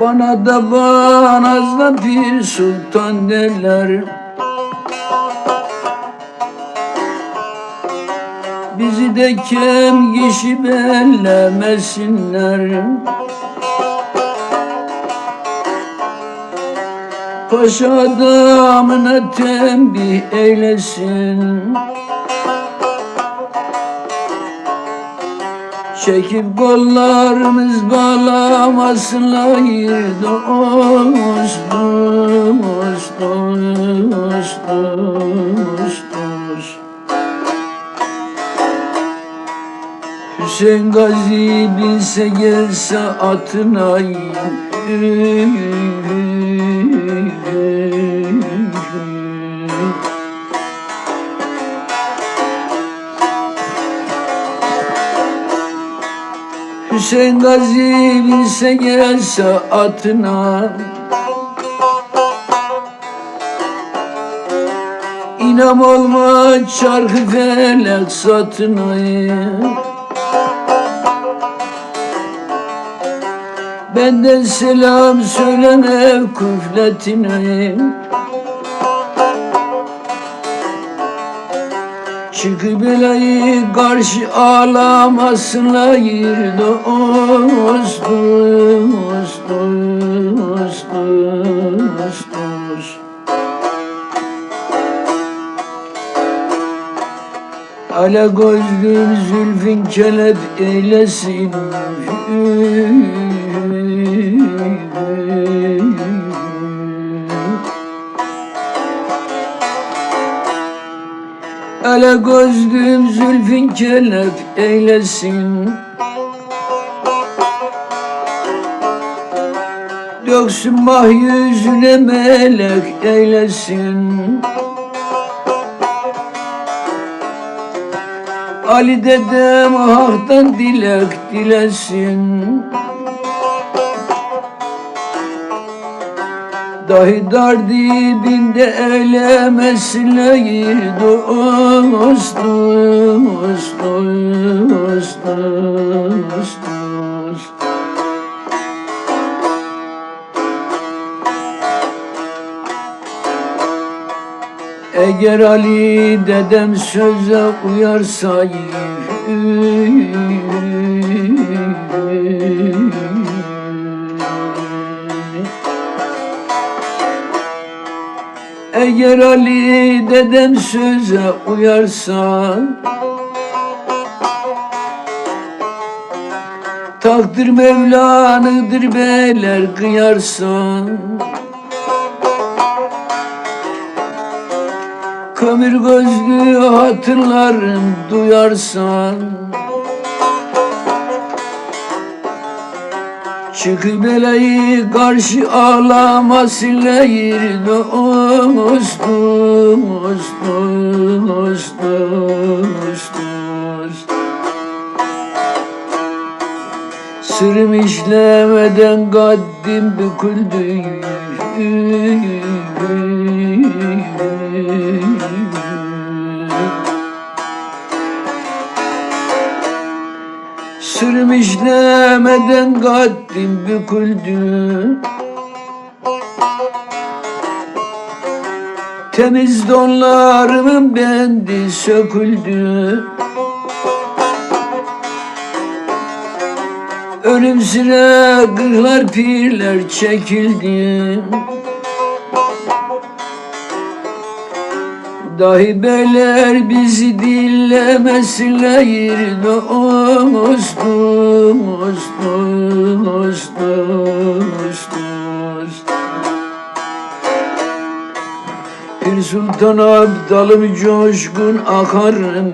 Bana da banazla bir sultan derler. Bizi de kem kişi bellemesinler. Paşa adamına tembih eylesin Çekip kollarımız bağlamasınlar dost dost dost dost dost. Hüseyin Gazi binse gelse atına Hüseyin Gazi binse gelse atına. İnam olma çarkı felek satına. Benden selam söyleme küfletine Çıkı belayı karşı ağlamasınlar dost dost dost dost dost. Ala gözlüm zülfün kelep eylesin Ala gözlüm zülfün kelep eylesin. Döksün mah yüzüne melek eylesin. Ali dedem haktan dilek dilesin Dahi dar dibinde eylemesinler dost dost dost dost. Dost Eğer Ali dedem söze uyarsa Eğer Ali dedem söze uyarsa Takdir Mevla'nındır beyler kıyarsan. Kömür gözlü hatırlarım duyarsan Çıkı belayı karşı ağlamasınlar dost dost dost dost dost. Sırrım işlemeden kaddim büküldü işlemeden kaddim büküldü Temiz donlarımın bendi söküldü. Ölümsüne kırklar pirler çekildi Dahi beyler bizi dinlemesinler dost dost dost dost dost Bir sultan abdalım coşkun akarım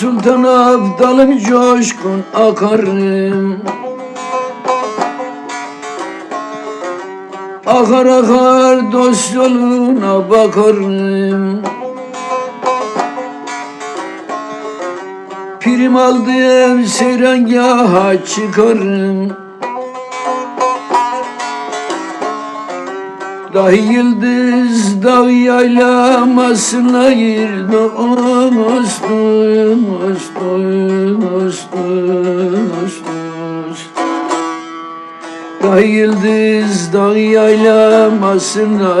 sultan abdalım coşkun akarım Akar akar dost yoluna bakarım. Pirim aldım seyrangaha çıkarım Dahi yıldız dağ yaylamasına gir Dost, dost, dost, dost, dost Dahi yıldız dağ yaylamasına